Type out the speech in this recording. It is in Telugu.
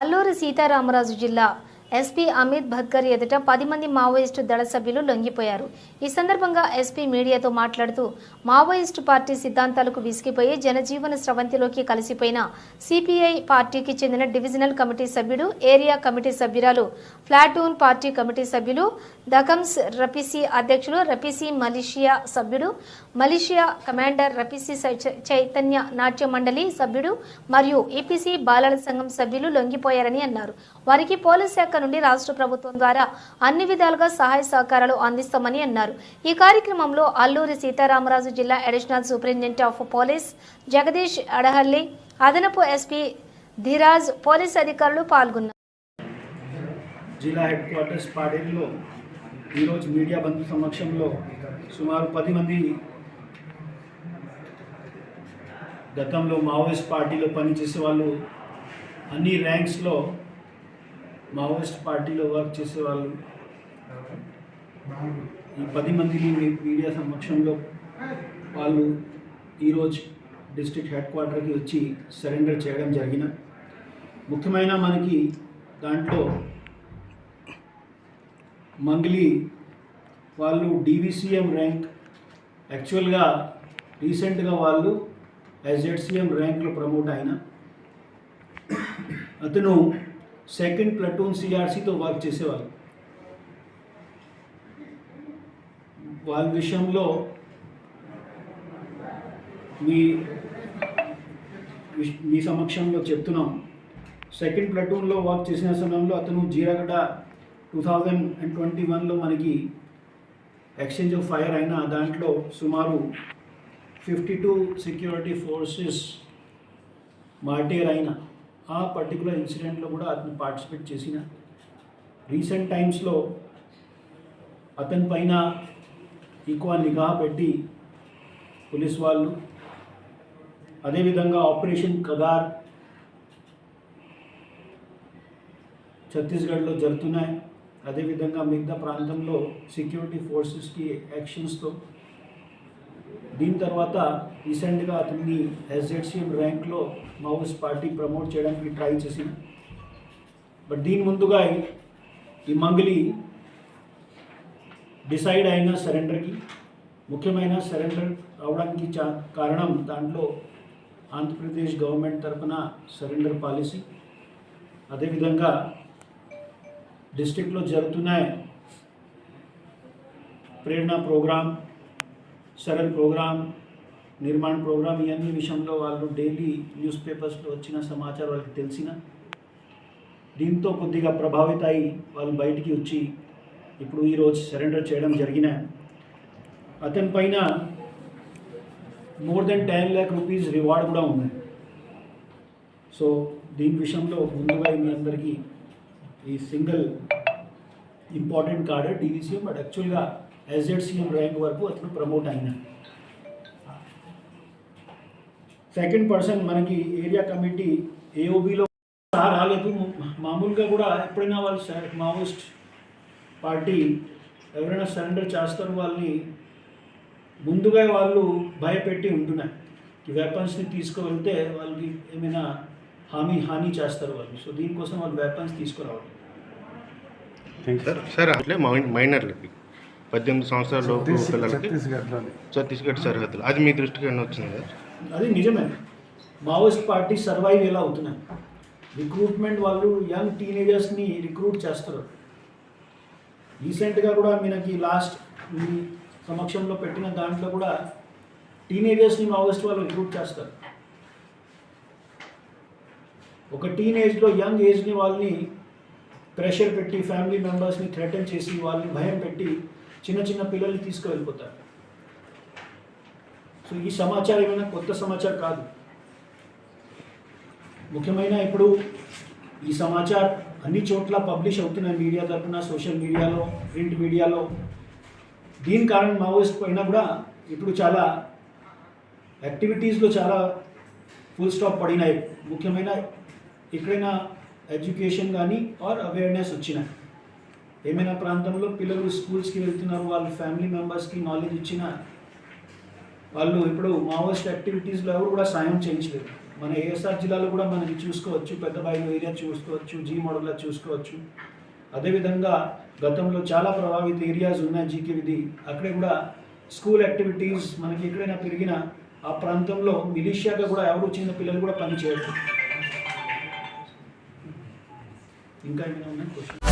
అల్లూరి సీతారామరాజు జిల్లా ఎస్పీ అమిత్ భద్కర్ ఎదుట పది మంది మావోయిస్టు దళ సభ్యులు లొంగిపోయారు. ఈ సందర్భంగా ఎస్పీ మీడియాతో మాట్లాడుతూ మావోయిస్టు పార్టీ సిద్ధాంతాలకు విసిగిపోయి జనజీవన స్రవంతిలోకి కలిసిపోయిన సిపిఐ పార్టీకి చెందిన డివిజనల్ కమిటీ సభ్యుడు ఏరియా కమిటీ సభ్యురాలు ఫ్లాటూన్ పార్టీ కమిటీ సభ్యులు దకమ్స్ రపిసి అధ్యక్షులు రపిసి మలేషియా సభ్యుడు militia commander RPC Chaitanya Natya Mandali సభ్యుడు మరియు ఏపీసీ బాలల సంఘం సభ్యులు లొంగిపోయారని అన్నారు. వారికి పోలీస్ శాఖ నుండి రాష్ట్ర ప్రభుత్వం ద్వారా అన్ని విధాలుగా సహాయ సహకారాలు అందిస్తామని అన్నారు. ఈ కార్యక్రమంలో అల్లూరి సీతారామరాజు జిల్లా additional superintendent of police Jagadish Adahalli అదనపు ఎస్పీ ధీరాజ్ పోలీస్ అధికారులు పాల్గొన్నారు. జిల్లా హెడ్ క్వార్టర్స్ పాడేరులో ఈరోజు మీడియా బంధు సమక్షంలో సుమారు పది మంది గతంలో మావోయిస్ట్ పార్టీలో పనిచేసే వాళ్ళు అన్ని ర్యాంక్స్లో మావోయిస్ట్ పార్టీలో వర్క్ చేసే వాళ్ళు. ఈ పది మందిని మీ- మీడియా సమక్షంలో వాళ్ళు ఈరోజు డిస్ట్రిక్ట్ హెడ్ క్వార్టర్కి వచ్చి సరెండర్ చేయడం జరిగిన. ముఖ్యమైన మనకి దాంట్లో మంగ్లీ వాళ్ళు డీవీసీఎం ర్యాంక్ యాక్చువల్గా రీసెంట్గా వాళ్ళు ఎస్జెడ్సిఎం ర్యాంక్లో ప్రమోట్ అయిన అతను సెకండ్ ప్లటూన్ సిఆర్సీతో వర్క్ చేసేవాళ్ళు. వాళ్ళ విషయంలో మీ మీ సమక్షంలో చెప్తున్నాం. సెకండ్ ప్లటూన్లో వర్క్ చేసిన సమయంలో అతను Jeeragadda two thousand and twenty వన్లో మనకి ఎక్స్చేంజ్ ఆఫ్ ఫైర్ అయిన దాంట్లో సుమారు fifty two security forces martyr అయిన ఆ పర్టికులర్ ఇన్సిడెంట్లో కూడా అతను పార్టిసిపేట్ చేసిన. రీసెంట్ టైమ్స్లో అతని పైన ఎక్కువ నిఘా పెట్టి పోలీస్ వాళ్ళు అదేవిధంగా ఆపరేషన్ కగార్ ఛత్తీస్గఢ్లో జరుగుతున్నాయి. అదేవిధంగా మిగతా ప్రాంతంలో సెక్యూరిటీ ఫోర్సెస్కి యాక్షన్స్తో దీని తర్వాత రీసెంట్గా అతన్ని ఎస్జెడ్సీఎం ర్యాంక్లో మావోయిస్ట్ పార్టీ ప్రమోట్ చేయడానికి ట్రై చేసింది బట్ దీని ముందుగా ఈ మంగలి డిసైడ్ అయిన సరెండర్కి ముఖ్యమైన సరెండర్ అవడానికి చా కారణం దాంట్లో ఆంధ్రప్రదేశ్ గవర్నమెంట్ తరఫున సరెండర్ పాలసీ అదేవిధంగా డిస్టిక్లో జరుగుతున్నాయి Prerana program Saral program Nirmana program ఇవన్నీ విషయంలో వాళ్ళు డైలీ న్యూస్ పేపర్స్లో వచ్చిన సమాచారం వాళ్ళకి తెలిసిన. దీంతో కొద్దిగా ప్రభావిత అయి వాళ్ళు బయటికి వచ్చి ఇప్పుడు ఈరోజు సరెండర్ చేయడం జరిగిన. అతని పైన more than ten lakh rupees reward కూడా ఉన్నాయి సో దీని విషయంలో ముందుగా మీ అందరికీ ఈ single important card DVCM but యాక్చువల్గా ఎస్జెడ్సీఎం ర్యాంక్ వరకు అతను ప్రమోట్ అయినా. సెకండ్ పర్సన్ మనకి ఏరియా కమిటీ ఏఓబిలో రాలేదు. మామూలుగా కూడా ఎప్పుడైనా వాళ్ళు మావోయిస్ట్ పార్టీ ఎవరైనా సరెండర్ చేస్తారు వాళ్ళని ముందుగా వాళ్ళు భయపెట్టి ఉంటున్నారు. వెపన్స్ని తీసుకువెళ్తే వాళ్ళకి ఏమైనా హామీ హాని చేస్తారు వాళ్ళు. సో దీనికోసం వాళ్ళు వెపన్స్ తీసుకురావాలి సార్ సార్ అట్లే మై- మైనర్లకి. పద్దెనిమిది సంవత్సరాల లోపు పిల్లలకి. ఛత్తీస్గఢ్ సరిహద్దులు. అది మీ దృష్టికి ఏమైనా వచ్చింది? సార్ అది నిజమే. మావోయిస్ట్ పార్టీ సర్వైవ్ ఎలా అవుతున్నాయి? రిక్రూట్మెంట్ వాళ్ళు యంగ్ టీనేజర్స్ని రిక్రూట్ చేస్తారు. రీసెంట్గా కూడా మనకి లాస్ట్ మీ సమక్షంలో పెట్టిన దాంట్లో కూడా టీనేజర్స్ని మావోయిస్ట్ వాళ్ళు రిక్రూట్ చేస్తారు. ఒక టీనేజ్లో యంగ్ ఏజ్ని వాళ్ళని ప్రెషర్ పెట్టి ఫ్యామిలీ మెంబర్స్ని థ్రెటన్ చేసి వాళ్ళని భయం పెట్టి చిన్న చిన్న పిల్లల్ని తీసుకువెళ్ళిపోతారు. సో ఈ సమాచారం ఏమైనా కొత్త సమాచారం కాదు. ముఖ్యమైన ఇప్పుడు ఈ సమాచారం అన్ని చోట్ల పబ్లిష్ అవుతున్నాయి మీడియా తరఫున సోషల్ మీడియాలో ప్రింట్ మీడియాలో దీని కారణం మావోయిస్ట్ పోయినా కూడా ఇప్పుడు చాలా యాక్టివిటీస్లో చాలా ఫుల్ స్టాప్ పడినాయి. ముఖ్యమైన ఎక్కడైనా ఎడ్యుకేషన్ కానీ ఆర్ అవేర్నెస్ వచ్చినాయి ఏమైనా ప్రాంతంలో పిల్లలు స్కూల్స్కి వెళ్తున్నారు వాళ్ళ ఫ్యామిలీ మెంబర్స్కి నాలెడ్జ్ ఇచ్చిన వాళ్ళు ఇప్పుడు మావోయిస్ట్ యాక్టివిటీస్లో ఎవరు కూడా సాయం చేయించలేదు. మన ఏఎస్ఆర్ జిల్లాలో కూడా మనకి చూసుకోవచ్చు పెద్దబాయి ఏరియా చూసుకోవచ్చు జీ మోడల్లో చూసుకోవచ్చు. అదేవిధంగా గతంలో చాలా ప్రభావిత ఏరియాస్ ఉన్నాయి జీకే విధి. అక్కడే కూడా స్కూల్ యాక్టివిటీస్ మనకి ఎక్కడైనా పెరిగిన ఆ ప్రాంతంలో మిలీషియాగా కూడా ఎవరు చిన్న పిల్లలు కూడా పనిచేయరు. ఇంకా ఏమైనా ఉన్నాయి? క్వశ్చన్